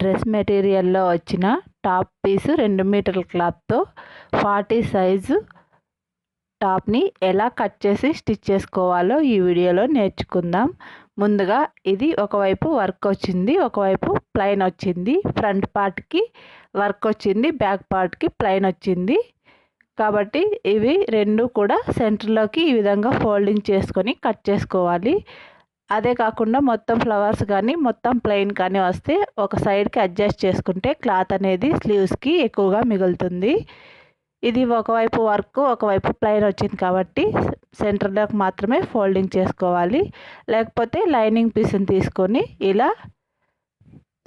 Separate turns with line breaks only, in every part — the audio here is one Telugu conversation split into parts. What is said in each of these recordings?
డ్రెస్ మెటీరియల్లో వచ్చిన టాప్ పీసు రెండు మీటర్ల క్లాత్తో ఫార్టీ సైజు టాప్ని ఎలా కట్ చేసి స్టిచ్ చేసుకోవాలో ఈ వీడియోలో నేర్చుకుందాం. ముందుగా ఇది ఒకవైపు వర్క్ వచ్చింది ఒకవైపు ప్లైన్ వచ్చింది. ఫ్రంట్ పార్ట్కి వర్క్ వచ్చింది బ్యాక్ పార్ట్కి ప్లైన్ వచ్చింది. కాబట్టి ఇవి రెండు కూడా సెంటర్లోకి ఈ విధంగా ఫోల్డింగ్ చేసుకొని కట్ చేసుకోవాలి. అదే కాకుండా మొత్తం ఫ్లవర్స్ కానీ మొత్తం ప్లెయిన్ కానీ వస్తే ఒక సైడ్కి అడ్జస్ట్ చేసుకుంటే క్లాత్ అనేది స్లీవ్స్కి ఎక్కువగా మిగులుతుంది. ఇది ఒకవైపు వర్క్ ఒకవైపు ప్లెయిన్ వచ్చింది కాబట్టి సెంటర్లోకి మాత్రమే ఫోల్డింగ్ చేసుకోవాలి. లేకపోతే లైనింగ్ పీస్ని తీసుకొని ఇలా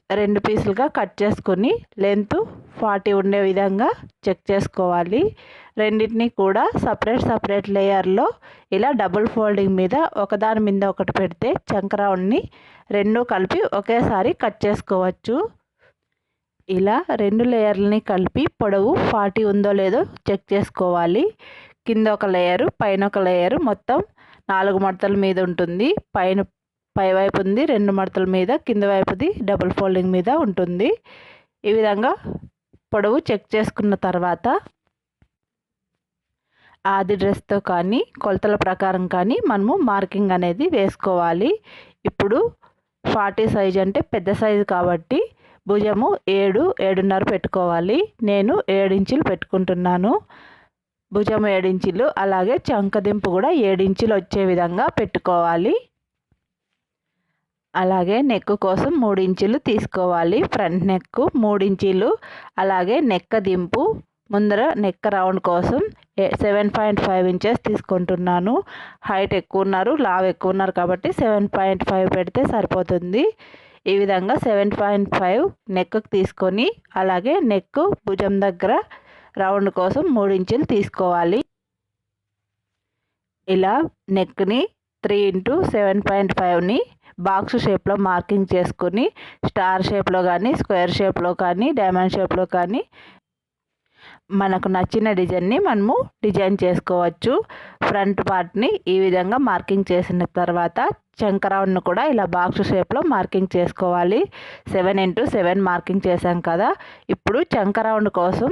రెండు పీసులుగా కట్ చేసుకొని లెంత్ ఫార్టీ ఉండే విధంగా చెక్ చేసుకోవాలి. రెండింటిని కూడా సపరేట్ సపరేట్ లేయర్లో ఇలా డబుల్ ఫోల్డింగ్ మీద ఒకదాని మీద ఒకటి పెడితే చంక్రౌండ్ని రెండు కలిపి ఒకేసారి కట్ చేసుకోవచ్చు. ఇలా రెండు లేయర్లని కలిపి పొడవు ఫార్టీ ఉందో లేదో చెక్ చేసుకోవాలి. కింద ఒక లేయరు పైన ఒక లేయరు మొత్తం నాలుగు మడతల మీద ఉంటుంది. పైన పై వైపు ఉంది రెండు మడతల మీద కింద వైపుది డబుల్ ఫోల్డింగ్ మీద ఉంటుంది. ఈ విధంగా పొడవు చెక్ చేసుకున్న తర్వాత ఆది డ్రెస్తో కానీ కొలతల ప్రకారం కానీ మనము మార్కింగ్ అనేది వేసుకోవాలి. ఇప్పుడు ఫార్టీ సైజ్ అంటే పెద్ద సైజు కాబట్టి భుజము ఏడు ఏడున్నర పెట్టుకోవాలి. నేను ఏడించులు పెట్టుకుంటున్నాను. భుజం ఏడించులు అలాగే చంకదింపు కూడా ఏడించులు వచ్చే విధంగా పెట్టుకోవాలి. అలాగే నెక్ కోసం మూడు ఇంచులు తీసుకోవాలి. ఫ్రంట్ నెక్ మూడు ఇంచీలు అలాగే నెక్క దింపు. ముందర నెక్ రౌండ్ కోసం సెవెన్ పాయింట్ ఫైవ్ ఇంచెస్ తీసుకుంటున్నాను. హైట్ ఎక్కువ ఉన్నారు లావ్ ఎక్కువ ఉన్నారు కాబట్టి సెవెన్ పాయింట్ ఫైవ్ పెడితే సరిపోతుంది. ఈ విధంగా సెవెన్ పాయింట్ ఫైవ్ నెక్కు తీసుకొని అలాగే నెక్ భుజం దగ్గర రౌండ్ కోసం మూడు ఇంచులు తీసుకోవాలి. ఇలా నెక్ని త్రీ ఇంటూ సెవెన్ పాయింట్ ఫైవ్ని బాక్స్ షేప్లో మార్కింగ్ చేసుకుని స్టార్ షేప్లో కానీ స్క్వేర్ షేప్లో కానీ డైమండ్ షేప్లో కానీ మనకు నచ్చిన డిజైన్ని మనము డిజైన్ చేసుకోవచ్చు. ఫ్రంట్ పార్ట్ని ఈ విధంగా మార్కింగ్ చేసిన తర్వాత చంకరౌండ్ను కూడా ఇలా బాక్స్ షేప్లో మార్కింగ్ చేసుకోవాలి. సెవెన్ ఇంటూ సెవెన్ మార్కింగ్ చేసాం కదా! ఇప్పుడు చంకరౌండ్ కోసం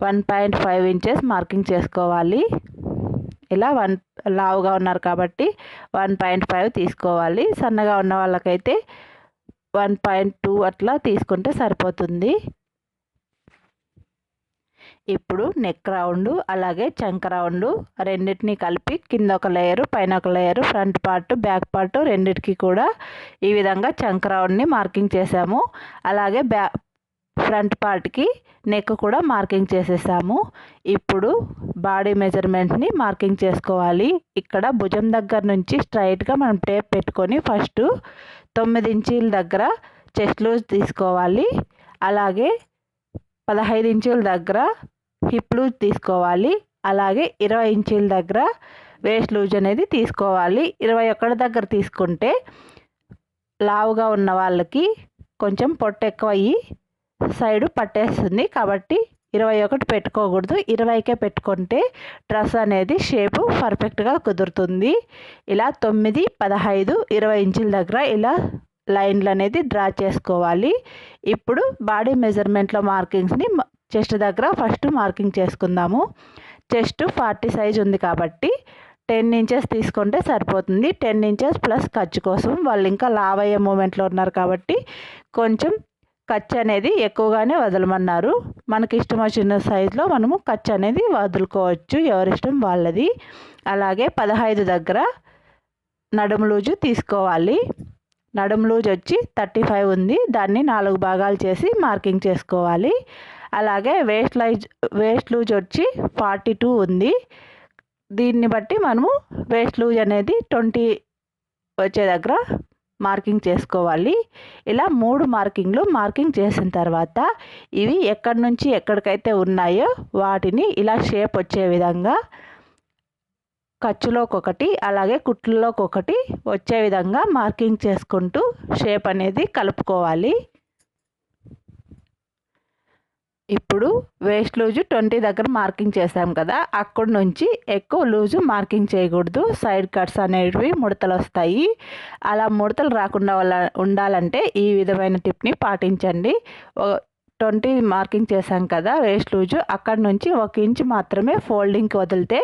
one point five inches marking చేసుకోవాలి. ఇలా వన్ లావుగా ఉన్నారు కాబట్టి వన్ పాయింట్ ఫైవ్ తీసుకోవాలి. సన్నగా ఉన్న వాళ్ళకైతే వన్ పాయింట్ టూ అట్లా తీసుకుంటే సరిపోతుంది. ఇప్పుడు నెక్ రౌండ్ అలాగే చంక రౌండ్ రెండింటిని కలిపి కింద ఒక లేయరు పైన ఒక layer front part back part రెండింటికి కూడా ఈ విధంగా చంక రౌండ్ని మార్కింగ్ చేసాము. అలాగే బ్యా ఫ్రంట్ పార్ట్కి నెక్ కూడా మార్కింగ్ చేసేసాము. ఇప్పుడు బాడీ మెజర్మెంట్ని మార్కింగ్ చేసుకోవాలి. ఇక్కడ భుజం దగ్గర నుంచి స్ట్రైట్గా మనం టేప్ పెట్టుకొని ఫస్ట్ తొమ్మిది ఇంచీల దగ్గర చెస్ట్ లూజ్ తీసుకోవాలి. అలాగే పదహైదు ఇంచుల దగ్గర హిప్ లూజ్ తీసుకోవాలి. అలాగే ఇరవై ఇంచుల దగ్గర వేస్ట్ లూజ్ అనేది తీసుకోవాలి. ఇరవై ఒకటి దగ్గర తీసుకుంటే లావుగా ఉన్న వాళ్ళకి కొంచెం పొట్టు ఎక్కువ అయ్యి సైడు పట్టేస్తుంది. కాబట్టి ఇరవై ఒకటి పెట్టుకోకూడదు. ఇరవైకే పెట్టుకుంటే డ్రెస్ అనేది షేపు పర్ఫెక్ట్గా కుదురుతుంది. ఇలా తొమ్మిది పదహైదు ఇరవై ఇంచుల దగ్గర ఇలా లైన్లు అనేది డ్రా చేసుకోవాలి. ఇప్పుడు బాడీ మెజర్మెంట్లో మార్కింగ్స్ని చెస్ట్ దగ్గర ఫస్ట్ మార్కింగ్ చేసుకుందాము. చెస్ట్ ఫార్టీ సైజ్ ఉంది కాబట్టి టెన్ ఇంచెస్ తీసుకుంటే సరిపోతుంది. టెన్ ఇంచెస్ ప్లస్ ఖర్చు కోసం వాళ్ళు ఇంకా లావ్ అయ్యే మూమెంట్లో ఉన్నారు కాబట్టి కొంచెం ఖర్చు అనేది ఎక్కువగానే వదలమన్నారు. మనకి ఇష్టం వచ్చిన సైజులో మనము ఖర్చు అనేది వదులుకోవచ్చు. ఎవరిష్టం వాళ్ళది. అలాగే పదహైదు దగ్గర నడుము లూజు తీసుకోవాలి. నడుము లూజ్ వచ్చి థర్టీ ఫైవ్ ఉంది. దాన్ని నాలుగు భాగాలు చేసి మార్కింగ్ చేసుకోవాలి. అలాగే వేస్ట్ లైజ్ వేస్ట్ లూజ్ వచ్చి ఫార్టీ టూ ఉంది. దీన్ని బట్టి మనము వేస్ట్ లూజ్ అనేది ట్వంటీ వచ్చే దగ్గర మార్కింగ్ చేసుకోవాలి. ఇలా మూడు మార్కింగ్లు మార్కింగ్ చేసిన తర్వాత ఇవి ఎక్కడి నుంచి ఎక్కడికైతే ఉన్నాయో వాటిని ఇలా షేప్ వచ్చే విధంగా ఖర్చులోకొకటి అలాగే కుట్లలోకి ఒకటి వచ్చే విధంగా మార్కింగ్ చేసుకుంటూ షేప్ అనేది కలుపుకోవాలి. ఇప్పుడు వేస్ట్ లూజు ట్వంటీ దగ్గర మార్కింగ్ చేసాం కదా అక్కడి నుంచి ఎక్కువ లూజు మార్కింగ్ చేయకూడదు. సైడ్ కట్స్ అనేవి ముడతలు వస్తాయి. అలా ముడతలు రాకుండా ఉండాలంటే ఈ విధమైన టిప్ని పాటించండి. ట్వంటీ మార్కింగ్ చేసాం కదా వేస్ట్ లూజు అక్కడ నుంచి ఒక ఇంచ్ మాత్రమే ఫోల్డింగ్కి వదిలితే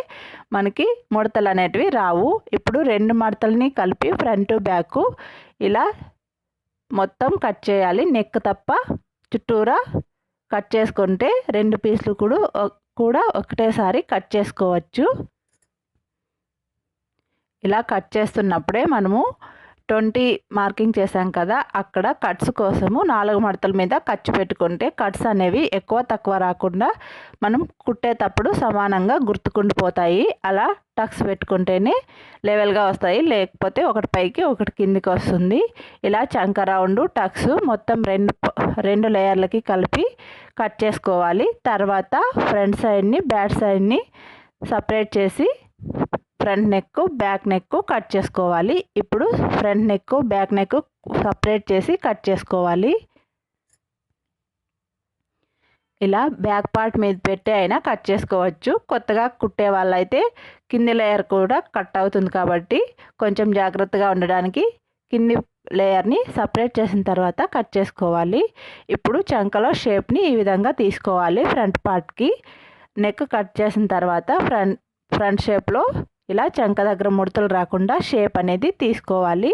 మనకి ముడతలు అనేటివి రావు. ఇప్పుడు రెండు మడతల్ని కలిపి ఫ్రంట్ బ్యాక్ ఇలా మొత్తం కట్ చేయాలి. నెక్ తప్ప చుట్టూరా కట్ చేసుకుంటే రెండు పీసులు కూడా కూడా ఒకటేసారి కట్ చేసుకోవచ్చు. ఇలా కట్ చేస్తున్నప్పుడే మనము ట్వంటీ మార్కింగ్ చేశాం కదా అక్కడ కట్స్ కోసము నాలుగు మడతల మీద ఖర్చు పెట్టుకుంటే కట్స్ అనేవి ఎక్కువ తక్కువ రాకుండా మనం కుట్టేటప్పుడు సమానంగా గుర్తుకుండిపోతాయి అలా టక్స్ పెట్టుకుంటేనే లెవెల్గా వస్తాయి. లేకపోతే ఒకటి పైకి ఒకటి కిందికి వస్తుంది. ఇలా చంక రౌండ్ టక్స్ మొత్తం రెండు రెండు లేయర్లకి కలిపి కట్ చేసుకోవాలి. తర్వాత ఫ్రంట్ సైడ్ని బ్యాక్ సైడ్ని సపరేట్ చేసి front neck back neck cut చేసుకోవాలి. ఇప్పుడు front neck back neck separate చేసి కట్ చేసుకోవాలి. ఇలా బ్యాక్ పార్ట్ మీద పెట్టి అయినా కట్ చేసుకోవచ్చు. కొత్తగా కుట్టే వాళ్ళైతే కింది లేయర్ కూడా కట్ అవుతుంది కాబట్టి కొంచెం జాగ్రత్తగా ఉండడానికి కింది లేయర్ని సపరేట్ చేసిన తర్వాత కట్ చేసుకోవాలి. ఇప్పుడు చంకలో షేప్ని ఈ విధంగా తీసుకోవాలి ఫ్రంట్ పార్ట్కి. నెక్ కట్ చేసిన తర్వాత ఫ్రంట్ ఫ్రంట్ షేప్లో ఇలా చంక దగ్గర ముడతలు రాకుండా షేప్ అనేది తీసుకోవాలి.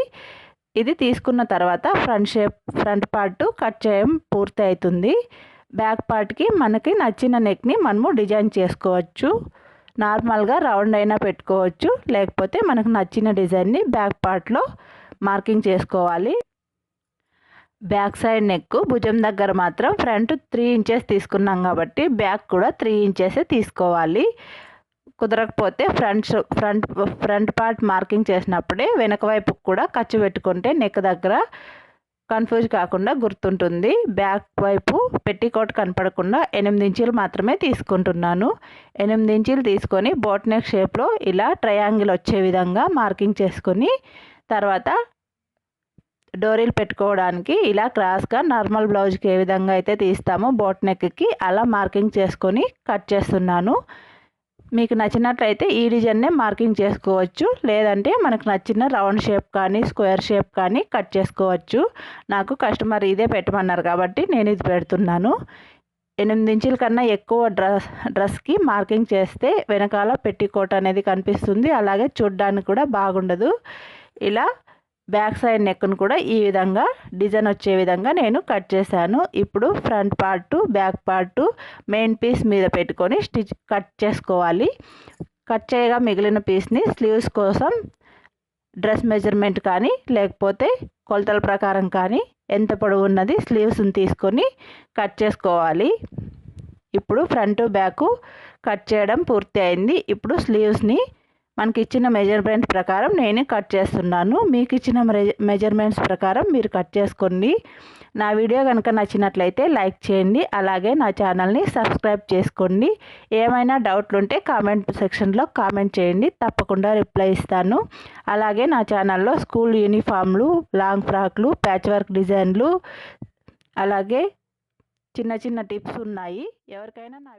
ఇది తీసుకున్న తర్వాత front shape front part cut చేయడం పూర్తి అవుతుంది బ్యాక్ పార్ట్కి మనకి నచ్చిన నెక్ని మనము డిజైన్ చేసుకోవచ్చు. నార్మల్గా రౌండ్ అయినా పెట్టుకోవచ్చు. లేకపోతే మనకు నచ్చిన డిజైన్ని బ్యాక్ పార్ట్లో మార్కింగ్ చేసుకోవాలి. బ్యాక్ సైడ్ నెక్ భుజం దగ్గర మాత్రం ఫ్రంట్ త్రీ ఇంచెస్ తీసుకున్నాం కాబట్టి బ్యాక్ కూడా త్రీ ఇంచెసే తీసుకోవాలి. కుదరకపోతే front front front part marking చేసినప్పుడే వెనక వైపు కూడా ఖర్చు పెట్టుకుంటే నెక్ దగ్గర కన్ఫ్యూజ్ కాకుండా గుర్తుంటుంది. బ్యాక్ వైపు పెట్టికోట్ కనపడకుండా ఎనిమిది ఇంచులు మాత్రమే తీసుకుంటున్నాను. ఎనిమిది ఇంచులు తీసుకొని బోట్ నెక్ షేప్లో ఇలా ట్రయాంగిల్ వచ్చే విధంగా మార్కింగ్ చేసుకొని తర్వాత డోరీలు పెట్టుకోవడానికి ఇలా క్రాస్గా నార్మల్ బ్లౌజ్కి ఏ విధంగా అయితే తీస్తామో బోట్ నెక్కి అలా మార్కింగ్ చేసుకొని కట్ చేస్తున్నాను. మీకు నచ్చినట్లయితే ఈ డిజైన్నే మార్కింగ్ చేసుకోవచ్చు. లేదంటే మనకు నచ్చిన రౌండ్ షేప్ కానీ స్క్వేర్ షేప్ కానీ కట్ చేసుకోవచ్చు. నాకు కస్టమర్ ఇదే పెట్టమన్నారు కాబట్టి నేను ఇది పెడుతున్నాను. ఎనిమిది ఇంచుల కన్నా ఎక్కువ డ్రెస్ డ్రెస్కి మార్కింగ్ చేస్తే వెనకాల పెట్టికోట్ అనేది కనిపిస్తుంది. అలాగే చూడ్డానికి కూడా బాగుండదు. ఇలా బ్యాక్ సైడ్ నెక్ను కూడా ఈ విధంగా డిజైన్ వచ్చే విధంగా నేను కట్ చేశాను. ఇప్పుడు front part back part main piece మీద పెట్టుకొని స్టిచ్ కట్ చేసుకోవాలి. కట్ చేయగా మిగిలిన పీస్ని స్లీవ్స్ కోసం డ్రెస్ మెజర్మెంట్ కానీ లేకపోతే కొలతల ప్రకారం కానీ ఎంత పొడవు ఉన్నది స్లీవ్స్ని తీసుకొని కట్ చేసుకోవాలి. ఇప్పుడు ఫ్రంట్ బ్యాక్ కట్ చేయడం పూర్తి అయింది. ఇప్పుడు స్లీవ్స్ని మనకి ఇచ్చిన మెజర్మెంట్ ప్రకారం నేను కట్ చేస్తున్నాను. మీకు ఇచ్చిన మెజర్మెంట్స్ ప్రకారం మీరు కట్ చేసుకోండి. నా వీడియో కనుక నచ్చినట్లయితే లైక్ చేయండి. అలాగే నా ఛానల్ని సబ్స్క్రైబ్ చేసుకోండి. ఏమైనా డౌట్లు ఉంటే కామెంట్ సెక్షన్లో కామెంట్ చేయండి. తప్పకుండా రిప్లై ఇస్తాను. అలాగే నా ఛానల్లో స్కూల్ యూనిఫామ్లు లాంగ్ ఫ్రాక్లు ప్యాచ్ వర్క్ డిజైన్లు అలాగే చిన్న చిన్న టిప్స్ ఉన్నాయి. ఎవరికైనా నా